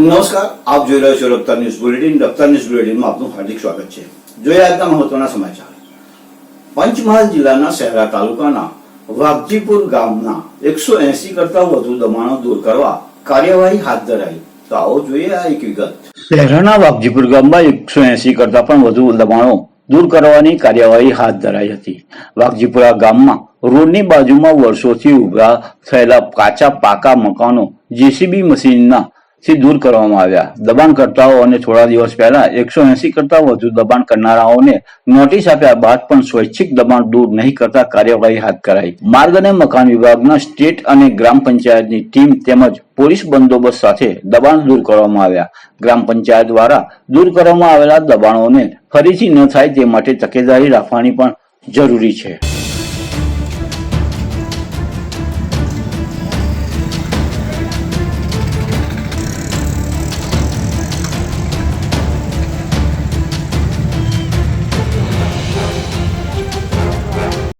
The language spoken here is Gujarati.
નમસ્કાર, આપ જોઈ રહ્યા છો Raftaar news bulletin. Raftaar news બુલેટિનમાં આપનું હાર્દિક સ્વાગત છે. જોઈએ આજના મહત્વના સમાચાર. પંચમહાલ જિલ્લાના શહેરા તાલુકાના વાઘજીપુર ગામના એકસો એસી કરતા વધુ દબાણો દૂર કરવા કાર્યવાહી હાથ ધરાઈ. તો આવો જોઈએ આ એક વિગત. શહેરાના વાઘજીપુર ગામમાં એકસો એસી કરતા પણ વધુ દબાણો દૂર કરવાની કાર્યવાહી હાથ ધરાઈ હતી. વાઘજીપુરા ગામમાં રોડની બાજુમાં વર્ષોથી ઊભા થયેલા કાચા પાકા મકાનો, જેસીબી મશીનના થી દૂર કરવામાં આવ્યા. દબાણકર્તાઓ અને થોડા દિવસ પહેલા એકસો એસી કરતા વધુ દબાણ કરનારાઓને નોટિસ આપ્યા બાદ પણ સ્વૈચ્છિક દબાણ દૂર નહીં કરતા કાર્યવાહી હાથ કરાઈ માર્ગ અને મકાન વિભાગના સ્ટેટ અને ગ્રામ પંચાયતની ટીમ તેમજ પોલીસ બંદોબસ્ત સાથે દબાણ દૂર કરવામાં આવ્યા. ગ્રામ પંચાયત દ્વારા દૂર કરવામાં આવેલા દબાણોને ફરીથી ન થાય તે માટે તકેદારી રાખવાની પણ જરૂરી છે.